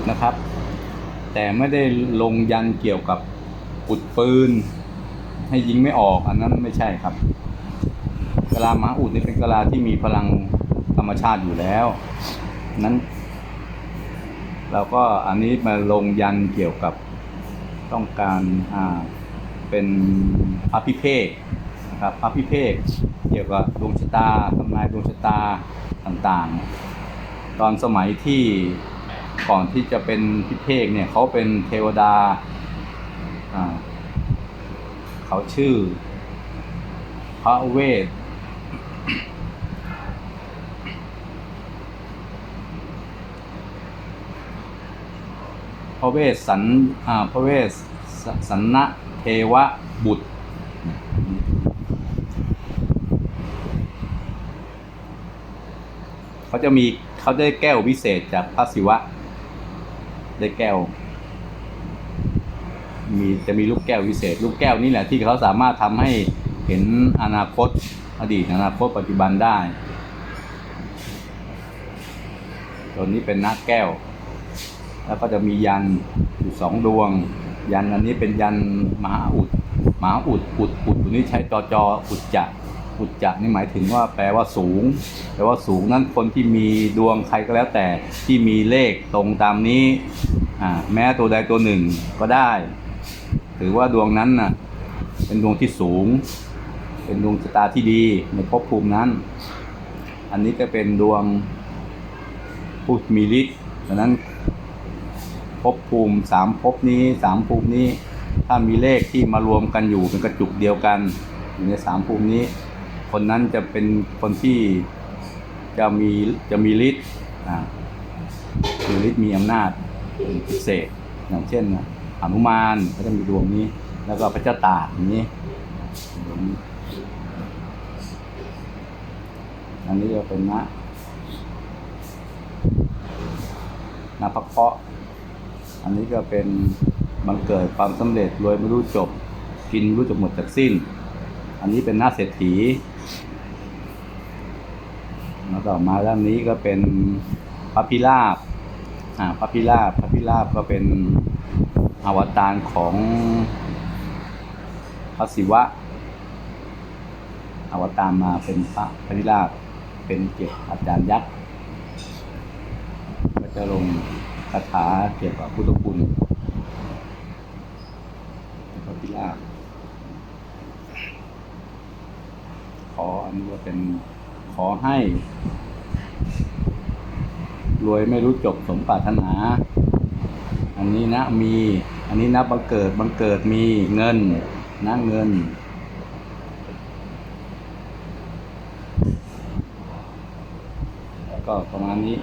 ดนะครับ แต่ไม่ได้ลงยันเกี่ยวกับอุดปืน ให้ยิงไม่ออกอันนั้นไม่ใช่ครับกะลามหาอุดนี่เป็นกะลาที่มีพลังธรรมชาติอยู่แล้ว นั้น เราก็อันนี้มาลงยันเกี่ยวกับต้องการอ่าเป็นพระพิเภกนะครับพระพิเภกเกี่ยวกับดวงชะตาทำนายดวงชะตาต่างๆ ตอนสมัยที่ ก่อนที่จะเป็นพิเภกเนี่ยเขาเป็นเทวดาเขาชื่อ พระเวทพระเวสสันพระเวสสสันนะเทวบุตร เขาจะมีเขาได้แก้ววิเศษจากพระศิวะ ได้แก้ว มีจะมีลูกแก้ววิเศษ ลูกแก้วนี่แหละที่เขาสามารถทำให้เห็นอนาคต อดีตอนาคตปัจจุบันได้ตัวนี้เป็นนักแก้ว แล้วก็จะมียันอยู่สองดวง ยันอันนี้เป็นยันมหาอุดมหาอุดอุดอุดตัวนี้ใช้จอจออุดจะอุ ดจจะนี่หมายถึงว่าแปลว่าสูง แปลว่าสูงนั้นคนที่มีดวงใครก็แล้วแต่ที่มีเลขตรงตามนี้แม้ตัวใดตัวหนึ่งก็ได้ ถือว่าดวงนั้นน่ะเป็นดวงที่สูง เป็นดวงชะตาที่ดีในภพภูมินั้น อันนี้ก็เป็นดวงผู้มีฤทธิ์ดังนั้นภพภูมิสามภพนี้สามภูมินี้ถ้ามีเลขที่มารวมกันอยู่เป็นกระจุกเดียวกันอยู่ในสามภูมินี้ คนนั้นจะเป็นคนที่จะมีจะมีฤทธิ์มีฤทธิ์มีอำนาจพิเศษ อย่างเช่นหนุมานก็จะมีดวงนี้ แล้วก็พระเจ้าตากอย่างนี้ อันนี้จะเป็นนะนาพักเคราะห์อันนี้ก็เป็นบังเกิดความสำเร็จรวยไม่รู้จบ กินรู้จบหมดจากสิ้น อันนี้เป็นหน้าเศรษฐี แล้วต่อมาด้านนี้ก็เป็นพระพิราบอ่าพระพิราบพระพิราบก็เป็นอวตารของพระศิวะ อวตารมาเป็นพระพระพิราบเป็นเกียรติอาจารย์ยักษ์ก็จะลงคาถาเกี่ยวกับพุทธคุณพระพิราบขออันนี้ว่าเป็น อให้ รวยไม่รู้จบสมปรารถนา อันนี้นะมี อันนี้นะบังเกิดบังเกิดมีเงินนะเงินแล้วก็ประมาณนี้